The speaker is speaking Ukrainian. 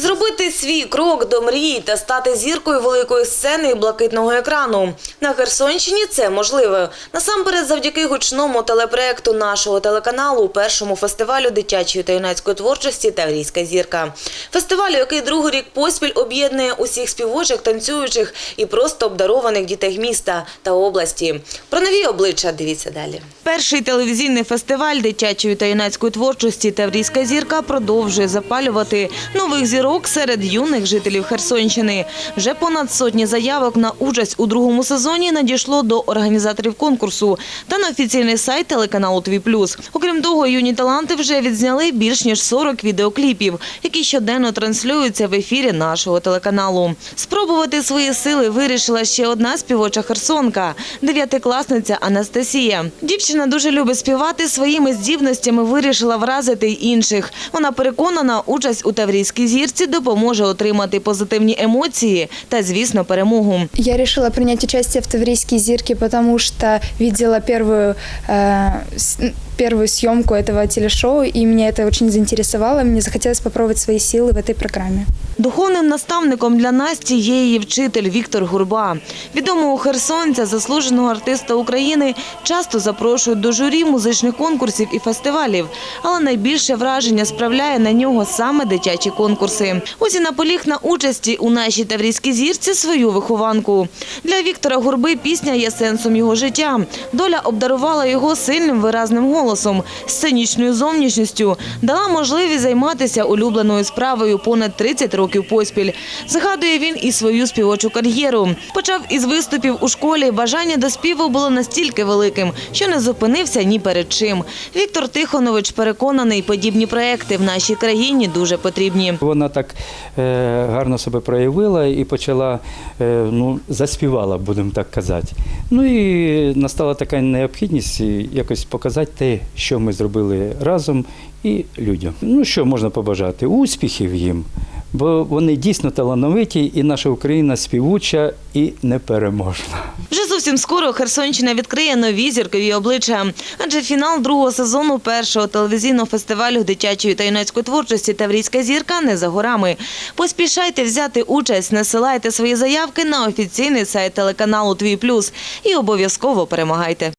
Зробити свій крок до мрії та стати зіркою великої сцени і блакитного екрану. На Херсонщині це можливо. Насамперед завдяки гучному телепроекту нашого телеканалу, першому фестивалю дитячої та юнацької творчості Таврійська зірка. Фестивалю, який другий рік поспіль об'єднує усіх співочих, танцюючих і просто обдарованих дітей міста та області. Про нові обличчя дивіться далі. Перший телевізійний фестиваль дитячої та юнацької творчості Таврійська зірка продовжує запалювати нових зірок серед юних жителів Херсонщини. Вже понад сотні заявок на участь у другому сезоні надійшло до організаторів конкурсу та на офіційний сайт телеканалу Твій Плюс. Окрім того, юні таланти вже відзняли більш ніж 40 відеокліпів, які щоденно транслюються в ефірі нашого телеканалу. Спробувати свої сили вирішила ще одна співоча херсонка – дев'ятикласниця Анастасія. Дівчина дуже любить співати, своїми здібностями вирішила вразити інших. Вона переконана, участь у Таврійській зірці допоможе отримати позитивні емоції та, звісно, перемогу. Я вирішила прийняти участь в Таврійській зірці, тому що видела першу э, первую съемку этого телешоу, и меня это очень заинтересовало. Мне захотелось попробовать свои силы в этой программе. Духовним наставником для Насті є її вчитель Віктор Гурба. Відомого херсонця, заслуженого артиста України, часто запрошують до журі музичних конкурсів і фестивалів. Але найбільше враження справляє на нього саме дитячі конкурси. Ось і наполіг на участі у нашій таврійській зірці свою вихованку. Для Віктора Гурби пісня є сенсом його життя. Доля обдарувала його сильним виразним голосом, сценічною зовнішністю, дала можливість займатися улюбленою справою понад 30 років поспіль. Згадує він і свою співочу кар'єру. Почав із виступів у школі. Бажання до співу було настільки великим, що не зупинився ні перед чим. Віктор Тихонович переконаний, подібні проекти в нашій країні дуже потрібні. Вона так е, гарно себе проявила і почала, е, ну, заспівала, будемо так казати. Ну і настала така необхідність якось показати що ми зробили разом і людям. Ну що можна побажати? Успіхів їм, бо вони дійсно талановиті, і наша Україна співуча і непереможна. Вже зовсім скоро Херсонщина відкриє нові зіркові обличчя. Адже фінал другого сезону першого телевізійного фестивалю дитячої та юнацької творчості Таврійська зірка не за горами. Поспішайте взяти участь, насилайте свої заявки на офіційний сайт телеканалу Твій Плюс і обов'язково перемагайте.